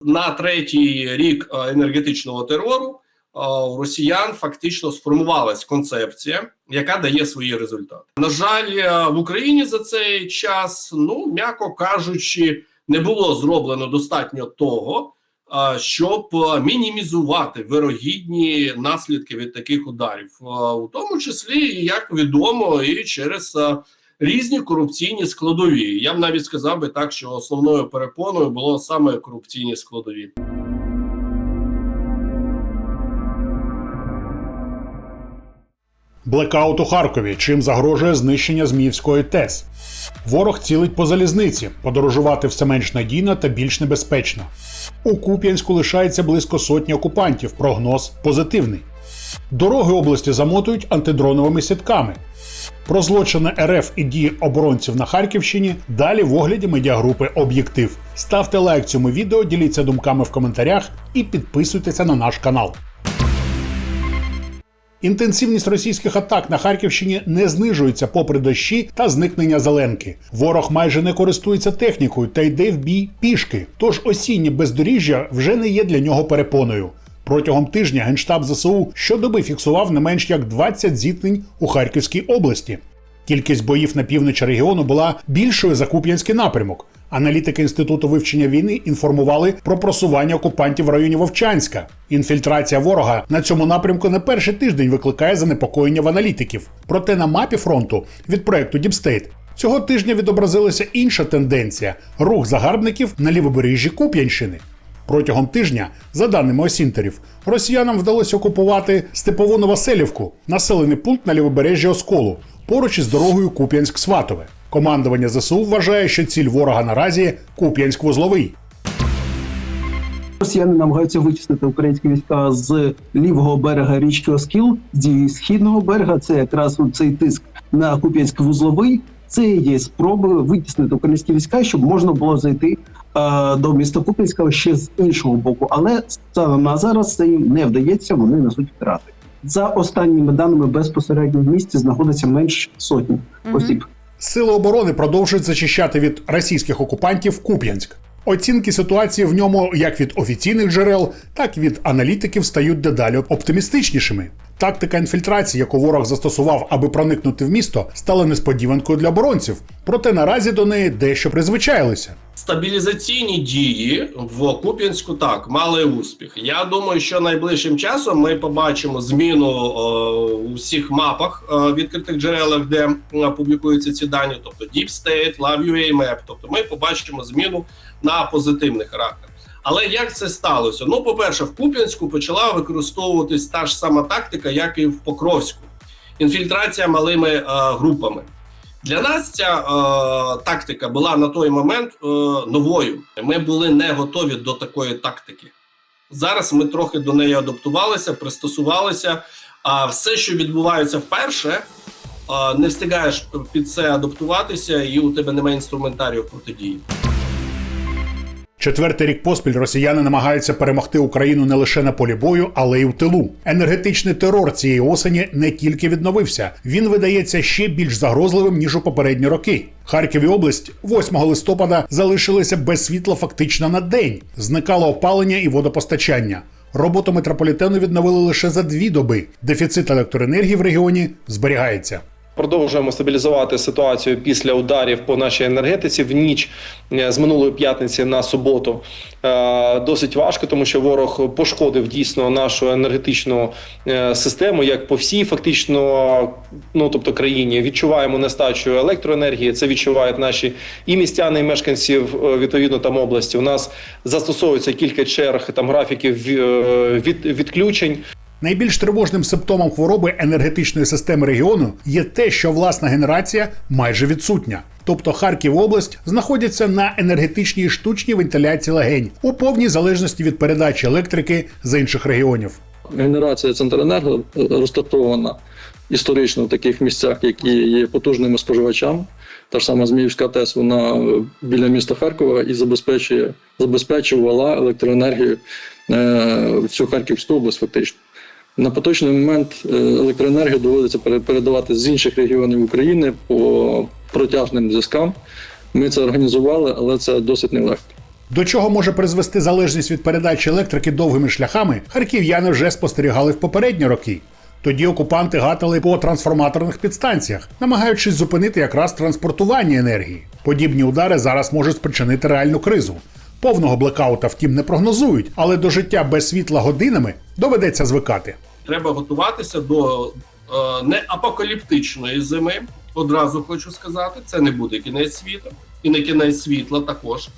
На третій рік е, енергетичного терору е, у росіян фактично сформувалась концепція, яка дає свої результати. На жаль, е, в Україні за цей час, ну м'яко кажучи, не було зроблено достатньо того, е, щоб е, мінімізувати вирогідні наслідки від таких ударів, Е, у тому числі, як відомо, і через е, різні корупційні складові. Я б навіть сказав би так, що основною перепоною було саме корупційні складові. Блекаут у Харкові, чим загрожує знищення Зміївської ТЕС. Ворог цілить по залізниці, подорожувати все менш надійно та більш небезпечно. У Куп'янську лишається близько сотні окупантів. Прогноз позитивний. Дороги області замотують антидроновими сітками. Про злочини РФ і дії оборонців на Харківщині далі в огляді медіагрупи Об'єктив. Ставте лайк цьому відео, діліться думками в коментарях і підписуйтеся на наш канал. Інтенсивність російських атак на Харківщині не знижується попри дощі та зникнення зеленки. Ворог майже не користується технікою та йде в бій пішки. Тож осіннє бездоріжжя вже не є для нього перепоною. Протягом тижня генштаб ЗСУ щодоби фіксував не менш як 20 зіткнень у Харківській області. Кількість боїв на півночі регіону була більшою за Куп'янський напрямок. Аналітики інституту вивчення війни інформували про просування окупантів в районі Вовчанська. Інфільтрація ворога на цьому напрямку не перший тиждень викликає занепокоєння в аналітиків. Проте на мапі фронту від проекту Діпстейт цього тижня відобразилася інша тенденція рух загарбників на лівобережжі Куп'янщини. Протягом тижня, за даними осінтерів, росіянам вдалося окупувати Степову Новоселівку, населений пункт на лівобережжі Осколу, поруч із дорогою Куп'янськ-Сватове. Командування ЗСУ вважає, що ціль ворога наразі Куп'янськ-Вузловий. Росіяни намагаються вичислити українські війська з лівого берега річки Оскіл, зі східного берега. Це якраз цей тиск на Куп'янський вузловий. Це є спроби витіснити українські війська, щоб можна було зайти е, до міста Куп'янська ще з іншого боку. Але станом на зараз це їм не вдається. Вони несуть втрати. За останніми даними безпосередньо в місті знаходиться менш сотні осіб. Сили оборони продовжують зачищати від російських окупантів Куп'янськ. Оцінки ситуації в ньому як від офіційних джерел, так і від аналітиків стають дедалі оптимістичнішими. Тактика інфільтрації, яку ворог застосував, аби проникнути в місто, стала несподіванкою для оборонців. Проте наразі до неї дещо призвичаїлися. Стабілізаційні дії в Куп'янську так мали успіх. Я думаю, що найближчим часом ми побачимо зміну е, у всіх мапах е, відкритих джерелах, де е, публікуються ці дані, тобто Deep State, Love Map. Тобто, ми побачимо зміну на позитивний характер. Але як це сталося? Ну, по-перше, в Куп'янську почала використовуватись та ж сама тактика, як і в Покровську. Інфільтрація малими е, групами. Для нас ця е, тактика була на той момент е, новою. Ми були не готові до такої тактики. Зараз ми трохи до неї адаптувалися, пристосувалися. А все, що відбувається вперше, е, не встигаєш під це адаптуватися, і у тебе немає інструментарію протидії. Четвертий рік поспіль росіяни намагаються перемогти Україну не лише на полі бою, але й у тилу. Енергетичний терор цієї осені не тільки відновився, він видається ще більш загрозливим ніж у попередні роки. Харків і область 8 листопада залишилися без світла фактично на день. Зникало опалення і водопостачання. Роботу метрополітену відновили лише за дві доби. Дефіцит електроенергії в регіоні зберігається. Продовжуємо стабілізувати ситуацію після ударів по нашій енергетиці в ніч е, з минулої п'ятниці на суботу. Е, Досить важко, тому що ворог пошкодив дійсно нашу енергетичну е, систему, як по всій фактично, ну тобто країні. Відчуваємо нестачу електроенергії. Це відчувають наші і містяни, і мешканці відповідно там області. У нас застосовується кілька черг там графіків від відключень. Найбільш тривожним симптомом хвороби енергетичної системи регіону є те, що власна генерація майже відсутня. Тобто Харків область знаходиться на енергетичній штучній вентиляції легень у повній залежності від передачі електрики з інших регіонів. генерація Центренерго розташована історично в таких місцях, які є потужними споживачами. Та ж сама Зміївська ТЕС, вона е, біля міста Харкова і забезпечує, забезпечувала електроенергію е, всю Харківську область фактично. На поточний момент е, електроенергію доводиться пере- передавати з інших регіонів України по протяжним зв'язкам. Ми це організували, але це досить нелегко. До чого може призвести залежність від передачі електрики довгими шляхами, харків'яни вже спостерігали в попередні роки. Тоді окупанти гатили по трансформаторних підстанціях, намагаючись зупинити якраз транспортування енергії. Подібні удари зараз можуть спричинити реальну кризу. Повного блекаута, втім, не прогнозують, але до життя без світла годинами доведеться звикати. Треба готуватися до е, не апокаліптичної зими. Одразу хочу сказати, це не буде кінець світу і не кінець світла також.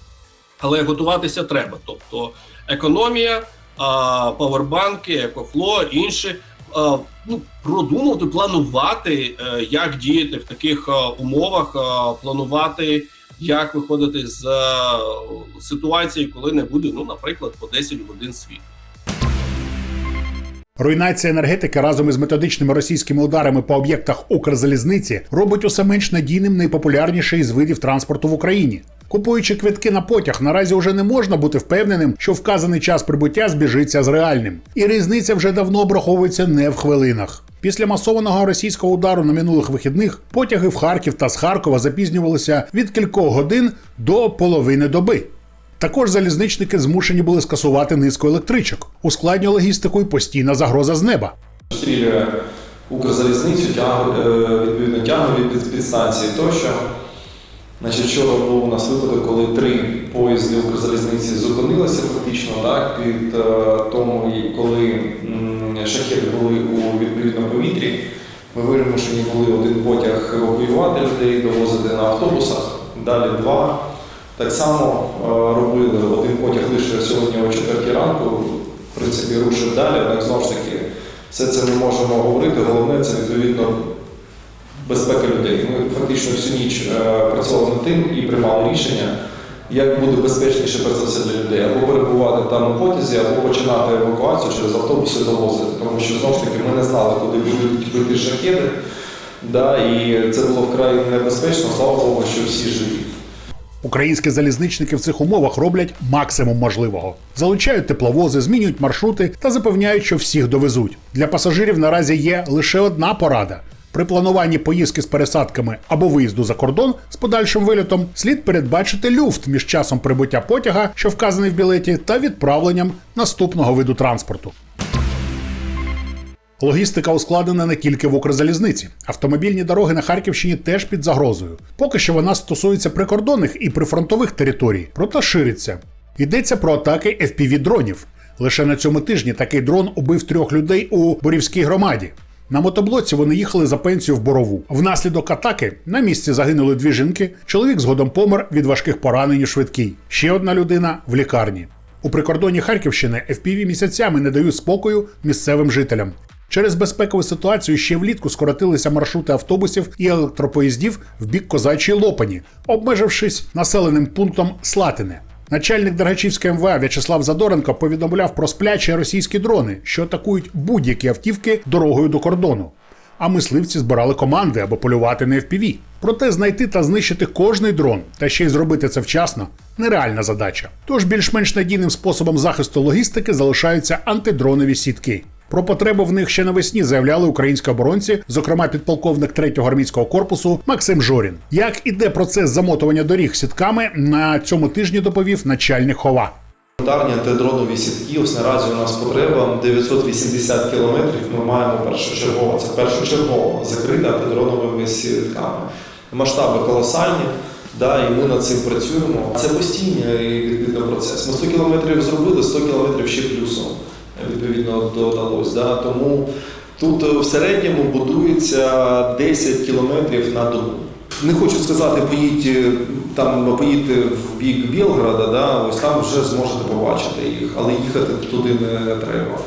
Але готуватися треба. Тобто економія, а, павербанки, екофло, інші. а, Ну, продумати, планувати, е, як діяти в таких е, умовах, е, планувати, як виходити з е, ситуації, коли не буде, ну, наприклад, по 10 годин світу. Руйнація енергетики разом із методичними російськими ударами по об'єктах Укрзалізниці робить усе менш надійним найпопулярніший із видів транспорту в Україні. Купуючи квитки на потяг, наразі вже не можна бути впевненим, що вказаний час прибуття збіжиться з реальним. І різниця вже давно обраховується не в хвилинах. Після масованого російського удару на минулих вихідних потяги в Харків та з Харкова запізнювалися від кількох годин до половини доби. Також залізничники змушені були скасувати низку електричок. Ускладнює логістику і постійна загроза з неба. обстрілює Укрзалізницю, тяг, е, відповідно тягові під- підстанції тощо. Значить, вчора був у нас випадок, коли три поїзди Укрзалізниці зупинилися фактично, так, під е, тому, коли м, шахеди були у відповідному повітрі. Ми вимушені були один потяг евакуювати людей, довозити на автобусах, далі два. Так само е, робили один потяг лише сьогодні о 4 ранку, в принципі, рушив далі, однак знову ж таки, все це не можемо говорити. Головне це відповідно безпека людей. Ми фактично всю ніч е, працювали над тим і приймали рішення, як буде безпечніше перш за все для людей, або перебувати там у потязі, або починати евакуацію через автобуси довозити. Тому що знову ж таки ми не знали, куди будуть бити шахеди. Да, і це було вкрай небезпечно, слава Богу, що всі живі. Українські залізничники в цих умовах роблять максимум можливого. Залучають тепловози, змінюють маршрути та запевняють, що всіх довезуть. Для пасажирів наразі є лише одна порада. При плануванні поїздки з пересадками або виїзду за кордон з подальшим вилітом слід передбачити люфт між часом прибуття потяга, що вказаний в білеті, та відправленням наступного виду транспорту. Логістика ускладнена не тільки в Укрзалізниці. Автомобільні дороги на Харківщині теж під загрозою. Поки що вона стосується прикордонних і прифронтових територій, проте шириться. Йдеться про атаки fpv дронів. Лише на цьому тижні такий дрон убив трьох людей у Борівській громаді. На мотоблоці вони їхали за пенсію в борову. Внаслідок атаки на місці загинули дві жінки. Чоловік згодом помер від важких поранень у швидкій. Ще одна людина в лікарні. У прикордонні Харківщини FPV місяцями не дають спокою місцевим жителям. Через безпекову ситуацію ще влітку скоротилися маршрути автобусів і електропоїздів в бік козачої Лопані, обмежившись населеним пунктом Слатине. Начальник Дергачівської МВА В'ячеслав Задоренко повідомляв про сплячі російські дрони, що атакують будь-які автівки дорогою до кордону. А мисливці збирали команди, аби полювати на FPV. Проте знайти та знищити кожний дрон, та ще й зробити це вчасно нереальна задача. Тож більш-менш надійним способом захисту логістики залишаються антидронові сітки. Про потребу в них ще навесні заявляли українські оборонці, зокрема підполковник 3-го армійського корпусу Максим Жорін. Як іде процес замотування доріг сітками, на цьому тижні доповів начальник хова. Елементарні антидронові сітки, ось наразі у нас потреба 980 кілометрів. Ми маємо першочергово, це першочергово закрити антидроновими сітками. Масштаби колосальні, да, і ми над цим працюємо. Це постійний відповідно процес. Ми 100 кілометрів зробили, 100 кілометрів ще плюсом відповідно додалось. Да. Тому тут е, в середньому будується 10 кілометрів на добу. Не хочу сказати, поїдь е, там поїдьте в бік Білграда, да, ось там вже зможете побачити їх, але їхати туди не треба.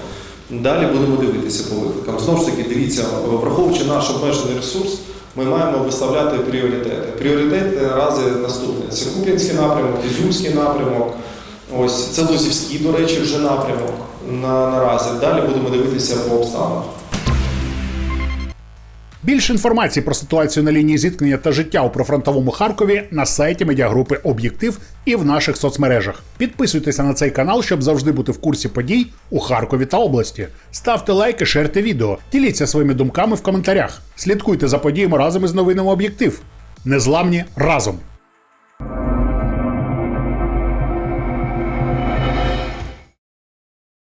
Далі будемо дивитися по викликам. Знову ж таки, дивіться, враховуючи наш обмежений ресурс, ми маємо виставляти пріоритети. Пріоритети наразі наступні: це Куп'янський напрямок, Ізюмський напрямок. Ось це Лозівський, до речі, вже напрямок на, наразі. Далі будемо дивитися по обставинах. Більше інформації про ситуацію на лінії зіткнення та життя у прифронтовому Харкові на сайті медіагрупи Об'єктив і в наших соцмережах. Підписуйтеся на цей канал, щоб завжди бути в курсі подій у Харкові та області. Ставте лайки, шерте відео, діліться своїми думками в коментарях. Слідкуйте за подіями разом із новинами Об'єктив. Незламні разом!